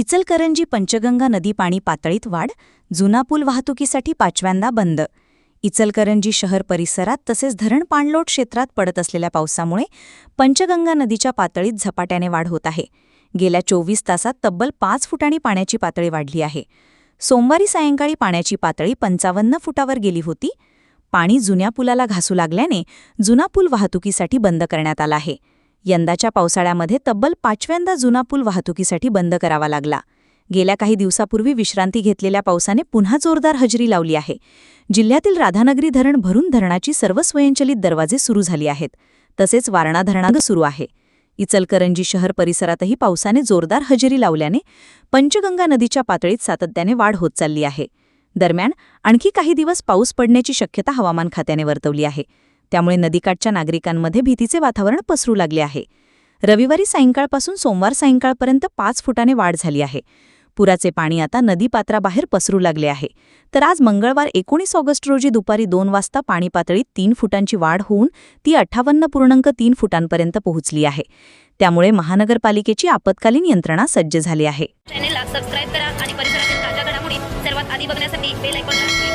इचलकरंजी पंचगंगा नदी पाणी पातळीत वाढ जुना पूल वाहतुकीसाठी पाचव्यांदा बंद. इचलकरंजी शहर परिसरात तसेच धरण पाणलोट क्षेत्रात पडत असलेल्या पावसामुळे पंचगंगा नदीच्या पातळीत झपाट्याने वाढ होत आहे. गेल्या चोवीस तासात तब्बल पाच फुटांनी पाण्याची पातळी वाढली आहे. सोमवारी सायंकाळी पाण्याची पातळी पंचावन्न फुटावर गेली होती. पाणी जुन्या पुलाला घासू लागल्याने जुना पूल वाहतुकीसाठी बंद करण्यात आला आहे. यंदाच्या पावसाळ्यामध्ये तब्बल पाचव्यांदा जुना पूल वाहतुकीसाठी बंद करावा लागला. गेल्या काही दिवसापूर्वी विश्रांती घेतलेल्या पावसाने पुन्हा जोरदार हजेरी लावली आहे. जिल्ह्यातील राधानगरी धरण भरून धरणाची सर्व स्वयंचलित दरवाजे सुरू झाली आहेत. तसेच वारणा धरणांग सुरू आहे. इचलकरंजी शहर परिसरातही पावसाने जोरदार हजेरी लावल्याने पंचगंगा नदीच्या पातळीत सातत्याने वाढ होत चालली आहे. दरम्यान आणखी काही दिवस पाऊस पडण्याची शक्यता हवामान खात्याने वर्तवली आहे. त्यामुळे नदीकाठच्या नागरिकांमध्ये भीतीचे वातावरण पसरू लागले आहे. रविवारी सायंकाळपासून सोमवार सायंकाळपर्यंत पाच फुटाने वाढ झाली आहे. पुराचे पाणी आता नदीपात्राबाहेर पसरू लागले आहे. तर आज मंगळवार एकोणीस ऑगस्ट रोजी दुपारी दोन वाजता पाणी पातळीत तीन फुटांची वाढ होऊन ती अठ्ठावन्न पूर्णांक तीन फुटांपर्यंत पोहोचली आहे. त्यामुळे महानगरपालिकेची आपत्कालीन यंत्रणा सज्ज झाली आहे. चॅनेलला सबस्क्राईब करा आणि परिसरातील ताज्या घडामोडी सर्वात आधी बघण्यासाठी बेल आयकॉनला